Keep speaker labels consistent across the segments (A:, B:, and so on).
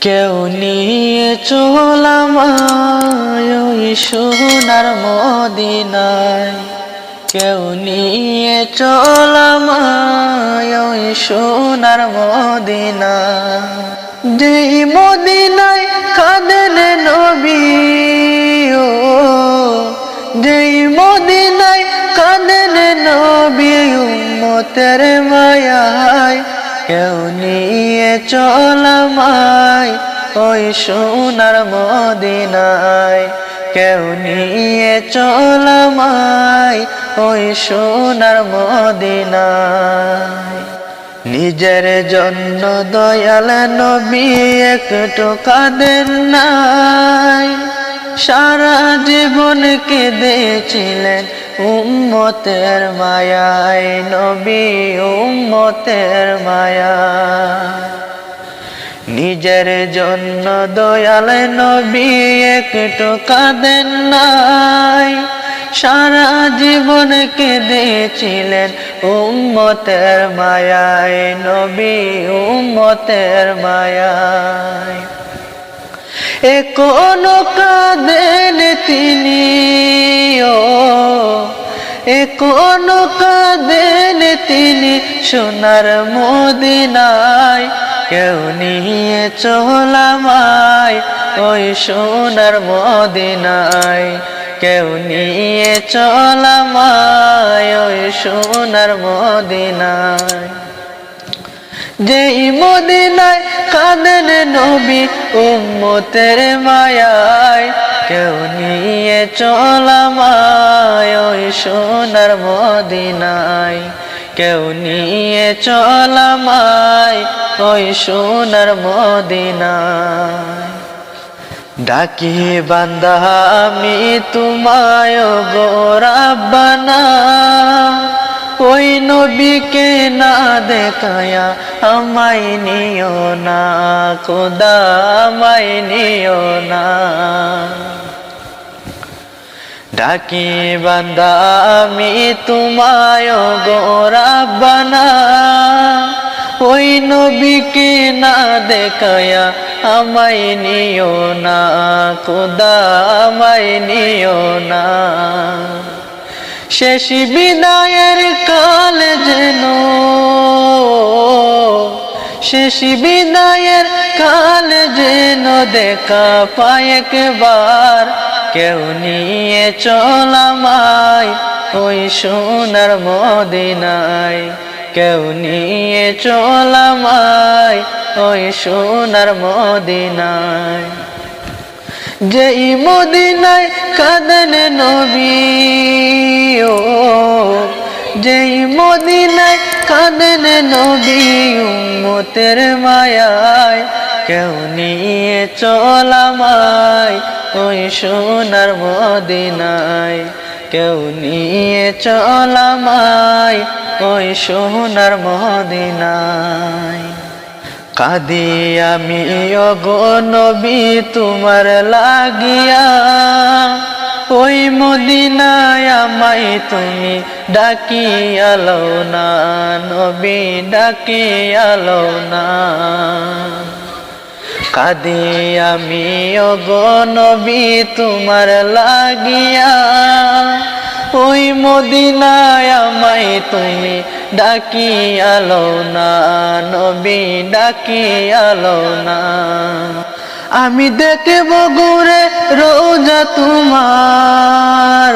A: কেউ নিয়ে চলাম ওই সোনার মদিনায়। কেউ নিয়ে চলাম ওই সোনার মদিনায়। যেই মদিনায় কাঁদেন নবী, ও, যেই মদিনায় কাঁদেন নবী মায়ায় কেউ নিয়ে চলামায় ওই সোনার মদিনায়। কেউ নিয়ে চলামায় ওই সোনার মদিনায়। নিজের জন্য দয়াল নবী একটু কাঁদেন নাই। সারা জীবন কেঁদেছিলেন উম্মতের মায়ায়, নবী উম্মতের মায়া নিজের জন্য দয়াল নবী একটু কাঁদেন নাই। সারা জীবন কেঁদেছিলেন উম্মতের মায়ায়, নবী উম্মতের মায়ায়। এখনও কাঁদেন তিনি? ও এখনও কাঁদেন তিনি? সোনার মদিনায় কেউ নিয়ে চলামায় ওই সোনার মদিনায়। কেউ নিয়ে চলামায় ওই সোনার মদিনায়। যেই মদিনায় কাঁদেন নবী উম্মতের মায়ায়, কেউ নিয়ে চলামায় ওই সোনার মদিনায়। কেউ নিয়ে চলামায় ওই সোনার মদিনায় ডাকি বান্দা, আমি তোমায় গোরাবানা ওই নবীকে না দেখায়া আমায় নিও না, খোদা আমায় নিও না। ডাকি বান্দা, আমি তোমায় গোরাবানা নবীকে না দেখায়া আমায় নিও না, খোদা আমায় নিও না। শেষ বিদায়ের কাল যেন, শেষ বিদায়ের কাল যেন দেখা পায় একবার। কেউ নিয়ে চলামাই ওই সোনার মদিনায়। কেউ নিয়ে চলামাই ওই সোনার মদিনায়। যেই মদিনায় কাঁদন নবী, ও, যেই মদিনায় কাঁদন নবী, উম্মতের মায়ায় কেউ নিয়ে চলামায় ওই সোনার মদিনায়। কেউ নিয়ে চলামায় ওই সোনার মদিনায়। কাঁদি আমি নবী, তোমার লাগিয়া। ওই মদিনায় আমায় তুমি ডাকিয়ালো না, নবী ডাকিয়ালো না। কাঁদি আমি অগো নবী, তোমার লাগিয়া। ওই মদিনায় আমায় তুমি ডাকি আলো না, নবী ডাকি আলো না। আমি দেখব ঘুরে রোজা তোমার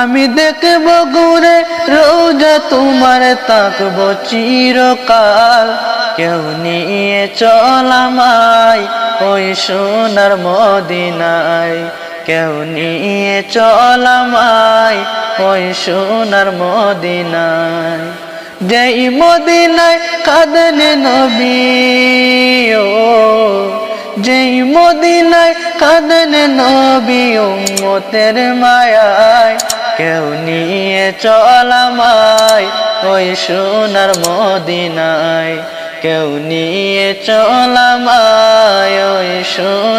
A: আমি দেখব ঘুরে রোজা তোমার, তাকব চিরকাল। কেউ নিয়ে চলামাই ওই সোনার মদিনায়। কেউ নিয়ে চলামাই ওই সোনার মদিনায়। যেই মদিনায় কাঁদন নবী, ও। যেই মদিনায় কাঁদন নবী, উম্মতের মায়ায়। কেউ নিয়ে চলামাই ওই সোনার মদিনায়। কেউ নিয়ে চলামায় ওই সোনার